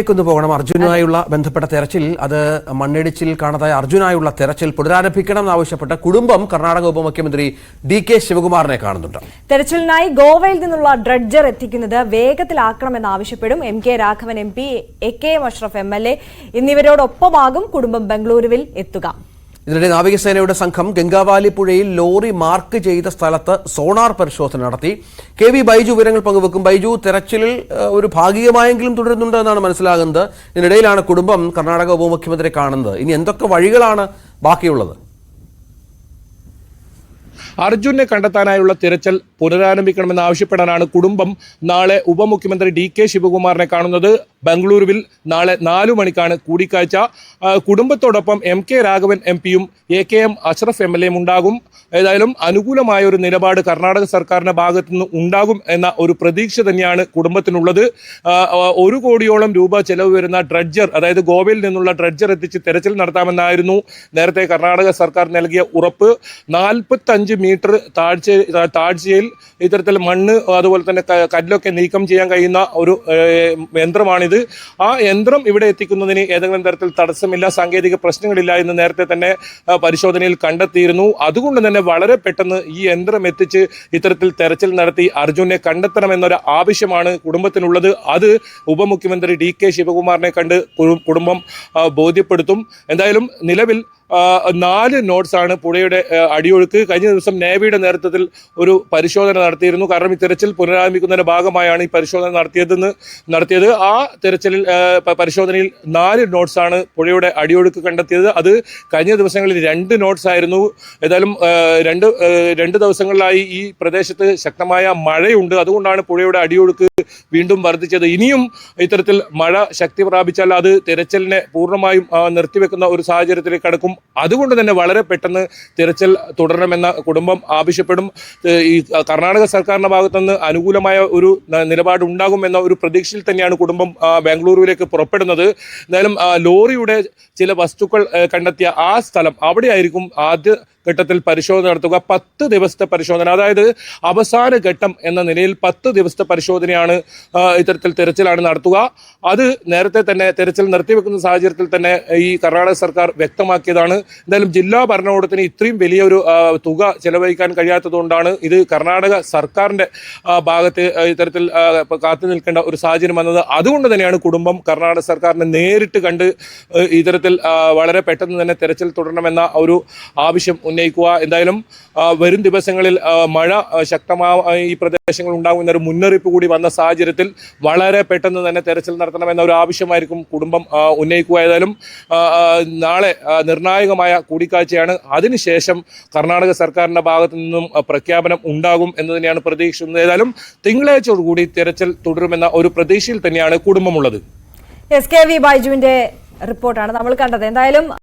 േക്കൊന്ന് പോകണം. അർജുനുമായുള്ള ബന്ധപ്പെട്ട തെരച്ചിൽ അത് മണ്ണിടിച്ചിൽ കാണാതായ അർജുനായുള്ള തെരച്ചിൽ പുനരാരംഭിക്കണം എന്നാവശ്യപ്പെട്ട കുടുംബം കർണാടക ഉപമുഖ്യമന്ത്രി ഡി കെ ശിവകുമാറിനെ കാണുന്നുണ്ട്. തെരച്ചിലിനായി ഗോവയിൽ നിന്നുള്ള ഡ്രഡ്ജർ എത്തിക്കുന്നത് വേഗത്തിലാക്കണമെന്നാവശ്യപ്പെടും M K Raghavan M P A K M Ashraf M L A എന്നിവരോടൊപ്പമാകും കുടുംബം ബംഗളൂരുവിൽ എത്തുക. ഇതിനിടെ നാവികസേനയുടെ സംഘം ഗംഗാവാലി പുഴയിൽ ലോറി മാർക്ക് ചെയ്ത സ്ഥലത്ത് സോണാർ പരിശോധന നടത്തി. കെ വി ബൈജു വിവരങ്ങൾ പങ്കുവെക്കും. ബൈജു തെരച്ചിലിൽ ഒരു ഭാഗികമായെങ്കിലും തുടരുന്നുണ്ട് എന്നാണ് മനസ്സിലാകുന്നത്. ഇതിനിടയിലാണ് കുടുംബം കർണാടക ഉപമുഖ്യമന്ത്രിയെ കാണുന്നത്. ഇനി എന്തൊക്കെ വഴികളാണ് ബാക്കിയുള്ളത്? അർജുനെ കണ്ടെത്താനായുള്ള തിരച്ചിൽ പുനരാരംഭിക്കണമെന്ന് ആവശ്യപ്പെടാനാണ് കുടുംബം നാളെ ഉപമുഖ്യമന്ത്രി ഡി കെ ശിവകുമാറിനെ കാണുന്നത്. ബംഗളൂരുവിൽ നാളെ നാലു മണിക്കാണ് കൂടിക്കാഴ്ച. കുടുംബത്തോടൊപ്പം എം കെ രാഘവൻ എം പിയും A K M Ashraf M L എയും ഉണ്ടാകും. ഏതായാലും അനുകൂലമായ ഒരു നിലപാട് കർണാടക സർക്കാരിന്റെ ഭാഗത്തു നിന്ന് ഉണ്ടാകും എന്ന ഒരു പ്രതീക്ഷ തന്നെയാണ് കുടുംബത്തിനുള്ളത്. ഒരു കോടിയോളം രൂപ ചെലവ് വരുന്ന ഡ്രഡ്ജർ അതായത് ഗോവയിൽ നിന്നുള്ള ഡ്രഡ്ജർ എത്തിച്ച് തെരച്ചിൽ നടത്താമെന്നായിരുന്നു നേരത്തെ കർണാടക സർക്കാർ നൽകിയ ഉറപ്പ്. നാൽപ്പത്തഞ്ച് മീറ്റർ താഴ്ച താഴ്ചയിൽ ഇത്തരത്തിൽ മണ്ണ് അതുപോലെ തന്നെ കല്ലൊക്കെ നീക്കം ചെയ്യാൻ കഴിയുന്ന ഒരു ഏഹ്, ആ യന്ത്രം ഇവിടെ എത്തിക്കുന്നതിന് ഏതെങ്കിലും തരത്തിൽ തടസ്സമില്ല സാങ്കേതിക പ്രശ്നങ്ങളില്ല എന്ന് നേരത്തെ തന്നെ പരിശോധനയിൽ കണ്ടെത്തിയിരുന്നു. അതുകൊണ്ട് തന്നെ വളരെ പെട്ടെന്ന് ഈ യന്ത്രം എത്തിച്ച് ഇത്തരത്തിൽ തെരച്ചിൽ നടത്തി അർജുനെ കണ്ടെത്തണമെന്നൊരു ആവശ്യമാണ് കുടുംബത്തിനുള്ളത്. അത് ഉപമുഖ്യമന്ത്രി ഡി കെ ശിവകുമാറിനെ കണ്ട് കുടുംബം ബോധ്യപ്പെടുത്തും. എന്തായാലും നിലവിൽ നാല് നോട്ട്സ് ആണ് പുഴയുടെ അടിയൊഴുക്ക്. കഴിഞ്ഞ ദിവസം നേവിയുടെ നേതൃത്വത്തിൽ ഒരു പരിശോധന നടത്തിയിരുന്നു. കാരണം ഈ തെരച്ചിൽ പുനരാരംഭിക്കുന്നതിന്റെ ഭാഗമായാണ് ഈ പരിശോധന നടത്തിയതെന്ന് നടത്തിയത്. ആ തെരച്ചിലിൽ പരിശോധനയിൽ നാല് നോട്ട്സ് ആണ് പുഴയുടെ അടിയൊഴുക്ക് കണ്ടെത്തിയത്. അത് കഴിഞ്ഞ ദിവസങ്ങളിൽ രണ്ട് നോട്ട്സ് ആയിരുന്നു. ഏതായാലും രണ്ട് രണ്ട് ദിവസങ്ങളിലായി ഈ പ്രദേശത്ത് ശക്തമായ മഴയുണ്ട്. അതുകൊണ്ടാണ് പുഴയുടെ അടിയൊഴുക്ക് വീണ്ടും വർദ്ധിച്ചത്. ഇനിയും ഇത്തരത്തിൽ മഴ ശക്തി പ്രാപിച്ചാൽ അത് തെരച്ചിലിനെ പൂർണമായും നിർത്തിവെക്കുന്ന ഒരു സാഹചര്യത്തിലേക്ക് കടക്കും. അതുകൊണ്ട് തന്നെ വളരെ പെട്ടെന്ന് തിരച്ചിൽ തുടരണമെന്ന കുടുംബം ആവശ്യപ്പെടും. ഈ കർണാടക സർക്കാരിന്റെ ഭാഗത്തുനിന്ന് അനുകൂലമായ ഒരു നിലപാട് ഉണ്ടാകുമെന്ന ഒരു പ്രതീക്ഷയിൽ തന്നെയാണ് കുടുംബം ബാംഗ്ലൂരുവിലേക്ക് പുറപ്പെടുന്നത്. എന്തായാലും ലോറിയുടെ ചില വസ്തുക്കൾ കണ്ടെത്തിയ ആ സ്ഥലം അവിടെയായിരിക്കും ആദ്യ ഘട്ടത്തിൽ പരിശോധന നടത്തുക. പത്ത് ദിവസത്തെ പരിശോധന. അതായത് അവസാന ഘട്ടം എന്ന നിലയിൽ പത്ത് ദിവസത്തെ പരിശോധനയാണ് ഇത്തരത്തിൽ തെരച്ചിലാണ് നടത്തുക. അത് നേരത്തെ തന്നെ തെരച്ചിൽ നിർത്തിവെക്കുന്ന സാഹചര്യത്തിൽ തന്നെ ഈ കർണാടക സർക്കാർ വ്യക്തമാക്കിയതാണ്. എന്തായാലും ജില്ലാ ഭരണകൂടത്തിന് ഇത്രയും വലിയൊരു തുക ചെലവഴിക്കാൻ കഴിയാത്തതുകൊണ്ടാണ് ഇത് കർണാടക സർക്കാരിന്റെ ഭാഗത്ത് ഇത്തരത്തിൽ കാത്തു നിൽക്കേണ്ട ഒരു സാഹചര്യം വന്നത്. അതുകൊണ്ട് തന്നെയാണ് കുടുംബം കർണാടക സർക്കാരിനെ നേരിട്ട് കണ്ട് ഇത്തരത്തിൽ വളരെ പെട്ടെന്ന് തന്നെ തെരച്ചിൽ തുടരണമെന്ന ഒരു ആവശ്യം ഉന്നയിക്കുക. എന്തായാലും വരും ദിവസങ്ങളിൽ മഴ ശക്തമായ ഈ പ്രദേശങ്ങൾ ഉണ്ടാകുന്ന ഒരു മുന്നറിയിപ്പ് കൂടി വന്ന സാഹചര്യത്തിൽ വളരെ പെട്ടെന്ന് തന്നെ തെരച്ചിൽ നടത്തണമെന്ന ഒരു ആവശ്യമായിരിക്കും കുടുംബം ഉന്നയിക്കുക. ഏതായാലും നാളെ ആ, നിർണായകമായ കൂടിക്കാഴ്ചയാണ്. അതിനുശേഷം കർണാടക സർക്കാരിന്റെ ഭാഗത്തു നിന്നും പ്രഖ്യാപനം ഉണ്ടാകും എന്ന് തന്നെയാണ് പ്രതീക്ഷിക്കുന്നത്. ഏതായാലും തിങ്കളാഴ്ചയോടുകൂടി തിരച്ചിൽ തുടരുമെന്ന ഒരു പ്രതീക്ഷയിൽ തന്നെയാണ് കുടുംബമുള്ളത്. എസ് കെ വി ബൈജുവിന്റെ റിപ്പോർട്ടാണ് നമ്മൾ കണ്ടത്. എന്തായാലും